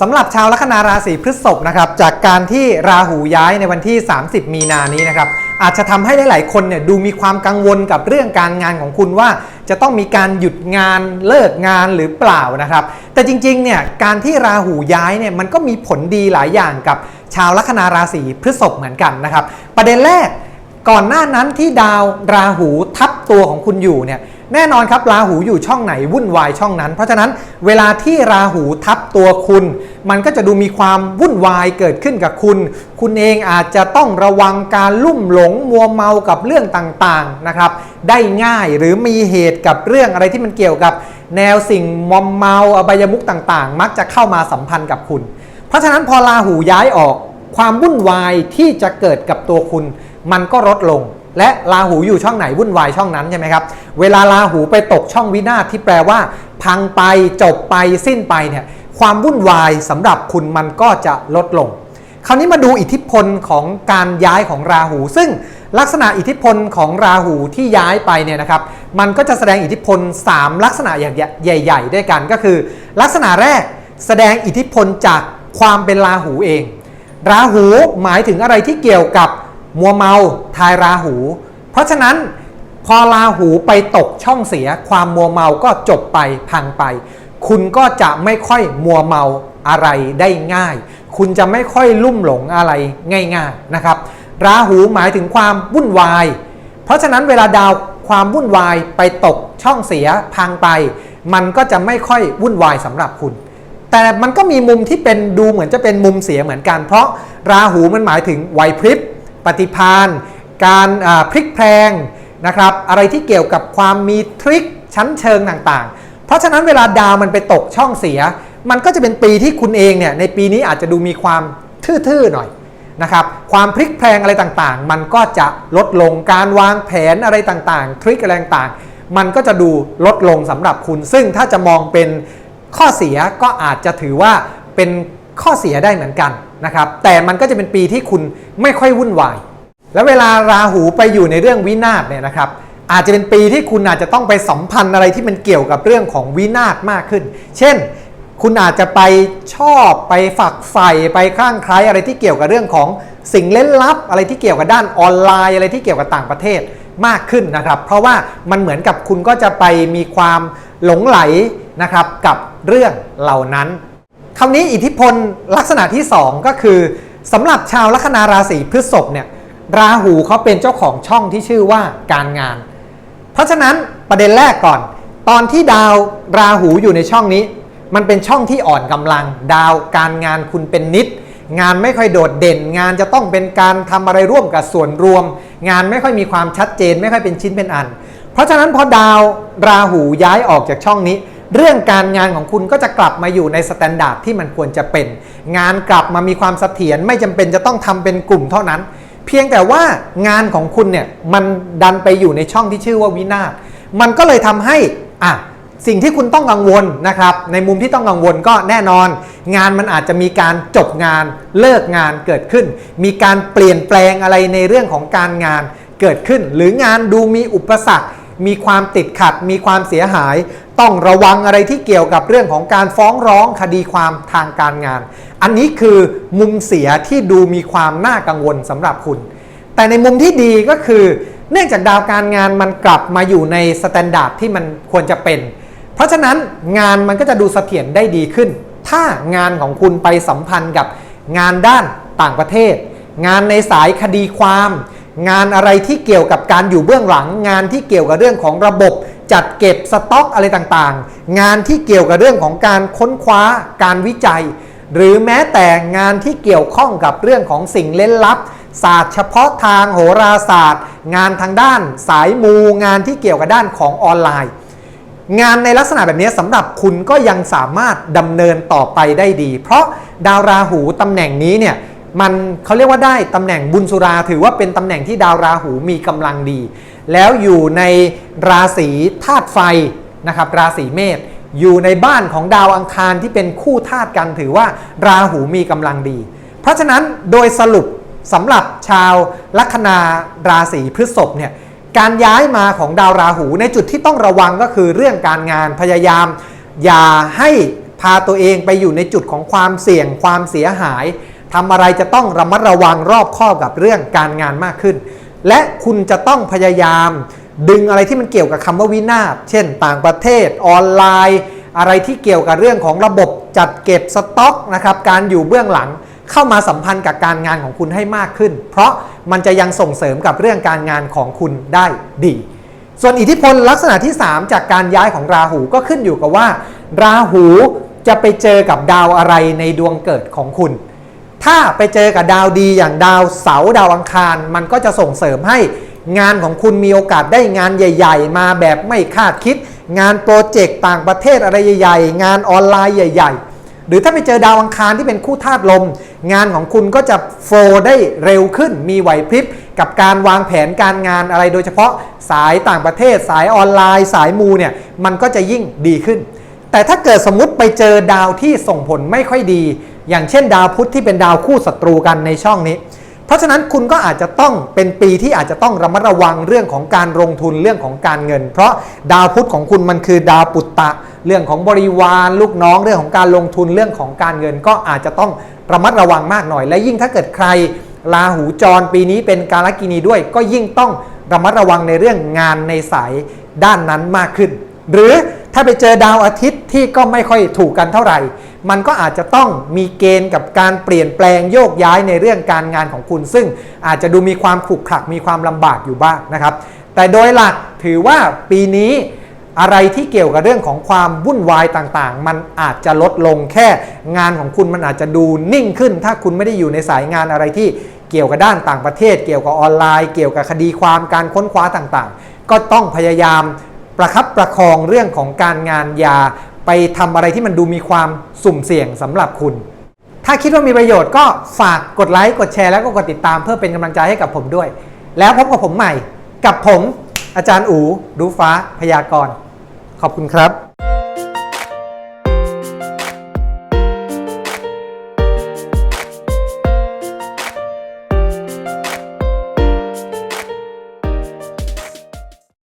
สำหรับชาวลัคนาราศีพฤษภนะครับจากการที่ราหูย้ายในวันที่ 30 มีนานี้นะครับอาจจะทำให้หลาย ๆ คนเนี่ยดูมีความกังวลกับเรื่องการงานของคุณว่า จะต้องมีการหยุดงานเลิกงานหรือเปล่านะครับ แต่จริง ๆ เนี่ยการที่ราหูย้ายเนี่ยมันก็มีผลดีหลายอย่างกับชาวลัคนาราศีพฤษภเหมือนกันนะครับ ประเด็นแรกก่อนหน้านั้นที่ดาวราหูทับตัวของคุณอยู่เนี่ย แน่นอนครับราหูอยู่ช่องไหนวุ่นวายช่องนั้น เพราะฉะนั้นเวลาที่ราหูทับตัวคุณ มันก็จะดูมีความวุ่นวายเกิดขึ้นกับคุณ คุณเองอาจจะต้องระวังการลุ่มหลงมัวเมากับเรื่องต่างๆนะครับ ได้ง่ายหรือมีเหตุกับเรื่องอะไรที่มันเกี่ยวกับ แนวสิ่งมอมเมาอบายมุกต่างๆ มักจะเข้ามาสัมพันธ์กับคุณ เพราะฉะนั้นพอราหูย้ายออกความวุ่นวายที่จะเกิดกับตัวคุณ มันก็ลดลง และราหูอยู่ช่องไหนวุ่นวายช่องนั้นใช่ไหมครับ เวลาราหูไปตกช่องวินาศที่แปลว่า พังไปจบไปสิ้นไปเนี่ยความวุ่นวายสำหรับคุณมันก็จะลดลง คราวนี้มาดูอิทธิพลของการย้ายของราหู ซึ่งลักษณะอิทธิพลของราหูที่ย้ายไปเนี่ยนะครับมันก็จะแสดงอิทธิพล 3 ลักษณะใหญ่ ๆ ด้วยกันก็คือ ลักษณะแรกแสดงอิทธิพลจากความเป็นราหูเอง ราหูหมายถึงอะไรที่เกี่ยวกับ มัวเมาทายราหู เพราะฉะนั้นพอราหูไปตกช่องเสีย ความมัวเมาก็จบไปพังไป คุณก็จะไม่ค่อยมัวเมาอะไรได้ง่าย คุณจะไม่ค่อยลุ่มหลงอะไรง่ายๆนะครับ ราหูหมายถึงความวุ่นวาย เพราะฉะนั้นเวลาดาวความวุ่นวายไปตกช่องเสียพังไป มันก็จะไม่ค่อยวุ่นวายสำหรับคุณ แต่มันก็มีมุมที่เป็นดูเหมือนจะเป็นมุมเสียเหมือนกัน เพราะราหูมันหมายถึงไหวพริบ ปฏิพานการพลิกแพลงนะครับอะไรที่เกี่ยวกับความมีทริคชั้นเชิงต่างๆ เพราะฉะนั้นเวลาดาวมันไปตกช่องเสีย มันก็จะเป็นปีที่คุณเองเนี่ยในปีนี้อาจจะดูมีความทื่อๆหน่อยนะครับความพลิกแพลงอะไรต่างๆ มันก็จะลดลงการวางแผนอะไรต่างๆ ทริคอะไรต่างๆ มันก็จะดูลดลงสำหรับคุณ ซึ่งถ้าจะมองเป็นข้อเสียก็อาจจะถือว่าเป็นข้อเสียได้เหมือนกัน นะครับแต่มันก็จะเป็นปีที่คุณไม่ค่อยวุ่นวาย แล้วเวลาราหูไปอยู่ในเรื่องวินาศเนี่ยนะครับอาจจะเป็นปีที่คุณอาจจะต้องไปสัมพันธ์อะไรที่มันเกี่ยวกับเรื่องของวินาศมากขึ้น เช่น คุณอาจจะไปชอบไปฝักใฝ่ไปคลั่งไคล้อะไรที่เกี่ยวกับเรื่องของสิ่งเล่นลับ อะไรที่เกี่ยวกับด้านออนไลน์ อะไรที่เกี่ยวกับต่างประเทศมากขึ้นนะครับ เพราะว่ามันเหมือนกับคุณก็จะไปมีความหลงไหลนะครับกับเรื่องเหล่านั้น คราวนี้อิทธิพลลักษณะที่ 2 ก็คือสำหรับชาวลัคนาราศีพฤษภเนี่ยราหูเขาเป็นเจ้าของช่องที่ชื่อว่าการงาน เพราะฉะนั้นประเด็นแรกก่อน ตอนที่ดาวราหูอยู่ในช่องนี้ มันเป็นช่องที่อ่อนกำลัง ดาวการงานคุณเป็นนิด งานไม่ค่อยโดดเด่น งานจะต้องเป็นการทำอะไรร่วมกับส่วนรวม งานไม่ค่อยมีความชัดเจน ไม่ค่อยเป็นชิ้นเป็นอัน เพราะฉะนั้นพอดาวราหูย้ายออกจากช่องนี้ เรื่องการงานของคุณก็จะกลับมาอยู่ในสแตนดาร์ดที่มันควรจะเป็น งานกลับมามีความเสถียรไม่จำเป็นจะต้องทำเป็นกลุ่มเท่านั้น เพียงแต่ว่างานของคุณเนี่ยมันดันไปอยู่ในช่องที่ชื่อว่าวินาศมันก็เลยทำให้อะสิ่งที่คุณต้องกังวลนะครับ ในมุมที่ต้องกังวลก็แน่นอน งานมันอาจจะมีการจบงานเลิกงานเกิดขึ้น มีการเปลี่ยนแปลงอะไรในเรื่องของการงานเกิดขึ้น หรืองานดูมีอุปสรรค มีความติดขัด มีความเสียหาย ต้องระวังอะไรที่เกี่ยวกับเรื่องของการฟ้องร้องคดีความทางการงาน อันนี้คือมุมเสียที่ดูมีความน่ากังวลสำหรับคุณ แต่ในมุมที่ดีก็คือ เนื่องจากดาวการงานมันกลับมาอยู่ในสแตนดาร์ดที่มันควรจะเป็น เพราะฉะนั้นงานมันก็จะดูเสถียรได้ดีขึ้น ถ้างานของคุณไปสัมพันธ์กับงานด้านต่างประเทศ งานในสายคดีความ งานอะไรที่เกี่ยวกับการอยู่เบื้องหลัง งานที่เกี่ยวกับเรื่องของระบบ จัดเก็บสต็อกอะไรต่างๆ งานที่เกี่ยวกับเรื่องของการค้นคว้าการวิจัย หรือแม้แต่งานที่เกี่ยวข้องกับเรื่องของสิ่งเล่นลับ ศาสตร์เฉพาะทางโหราศาสตร์ งานทางด้านสายมูงานที่เกี่ยวกับด้านของออนไลน์ งานในลักษณะแบบนี้สำหรับคุณก็ยังสามารถดำเนินต่อไปได้ดี เพราะดาวราหูตำแหน่งนี้เนี่ย มันเขาเรียกว่าได้ตำแหน่งบุญสุราถือว่าเป็นตำแหน่งที่ดาวราหูมีกำลังดี แล้วอยู่ในราศีธาตุไฟนะครับราศีเมษอยู่ในบ้านของดาวอังคารที่เป็นคู่ธาตุกันถือว่าราหูมีกำลังดี เพราะฉะนั้นโดยสรุปสำหรับชาวลัคนาราศีพฤษภเนี่ยการย้ายมาของดาวราหูในจุดที่ต้องระวังก็คือเรื่องการงานพยายาม อย่าให้พาตัวเองไปอยู่ในจุดของความเสี่ยงความเสียหาย ทำอะไรจะต้องระมัดระวังรอบคอบกับเรื่องการงานมากขึ้น และคุณจะต้องพยายาม ดึงอะไรที่มันเกี่ยวกับคำว่าวินาศเช่น ต่างประเทศออนไลน์ อะไรที่เกี่ยวกับเรื่องของระบบจัดเก็บสต็อกนะครับการอยู่เบื้องหลังเข้ามาสัมพันธ์กับการงานของคุณให้มากขึ้น เพราะมันจะยังส่งเสริมกับเรื่องการงานของคุณได้ดี ส่วนอิทธิพลลักษณะที่ 3 จากการย้ายของราหูก็ขึ้นอยู่กับว่า ราหูจะไปเจอกับดาวอะไรในดวงเกิดของคุณ ถ้าไปเจอกับดาวดีอย่างดาวเสาร์ดาวอังคาร มันก็จะส่งเสริมให้งานของคุณมีโอกาสได้งานใหญ่ ๆ มาแบบไม่คาดคิด งานโปรเจกต์ต่างประเทศอะไรใหญ่ๆ งานออนไลน์ใหญ่ ๆ หรือถ้าไปเจอดาวอังคารที่เป็นคู่ธาตุลม งานของคุณก็จะโฟลได้เร็วขึ้น มีไหวพริบกับการวางแผนการงานอะไรโดยเฉพาะสายต่างประเทศ สายออนไลน์ สายมูเนี่ยมันก็จะยิ่งดีขึ้น แต่ถ้าเกิดสมมติไปเจอดาวที่ส่งผลไม่ค่อยดี อย่างเช่น ดาวพุธที่เป็นดาวคู่ศัตรูกันในช่องนี้ เพราะฉะนั้นคุณก็อาจจะต้องเป็นปีที่อาจจะต้องระมัดระวังเรื่องของการลงทุนเรื่องของการเงิน เพราะดาวพุธของคุณมันคือดาวปุตตะ เรื่องของบริวาร ลูกน้อง เรื่องของการลงทุนเรื่องของการเงิน ก็อาจจะต้องระมัดระวังมากหน่อย และยิ่งถ้าเกิดใครราหูจรปีนี้เป็นการกินีด้วย ก็ยิ่งต้องระมัดระวังในเรื่องงานในสายด้านนั้นมากขึ้น หรือ ถ้าไปเจอดาวอาทิตย์ที่ก็ไม่ค่อยถูกกันเท่าไหร่ มันก็อาจจะต้องมีเกณฑ์กับการเปลี่ยนแปลงโยกย้ายในเรื่องการงานของคุณ ซึ่งอาจจะดูมีความขรุกขลักมีความลำบากอยู่บ้างนะครับ แต่โดยหลักถือว่าปีนี้อะไรที่เกี่ยวกับเรื่องของความวุ่นวายต่างๆ มันอาจจะลดลงแค่งานของคุณมันอาจจะดูนิ่งขึ้น ถ้าคุณไม่ได้อยู่ในสายงานอะไรที่เกี่ยวกับด้านต่างประเทศ เกี่ยวกับออนไลน์ เกี่ยวกับคดีความการค้นคว้าต่างๆ ก็ต้องพยายาม ประคับประคองเรื่องของการงานยาไปทำอะไรที่มันดูมีความสุ่มเสี่ยงสำหรับคุณ ถ้าคิดว่ามีประโยชน์ก็ฝากกดไลค์กดแชร์แล้วก็กดติดตามเพื่อเป็นกำลังใจให้กับผมด้วย แล้วพบกับผมใหม่กับผมอาจารย์อู รู้ฟ้าพยากรณ์ขอบคุณครับ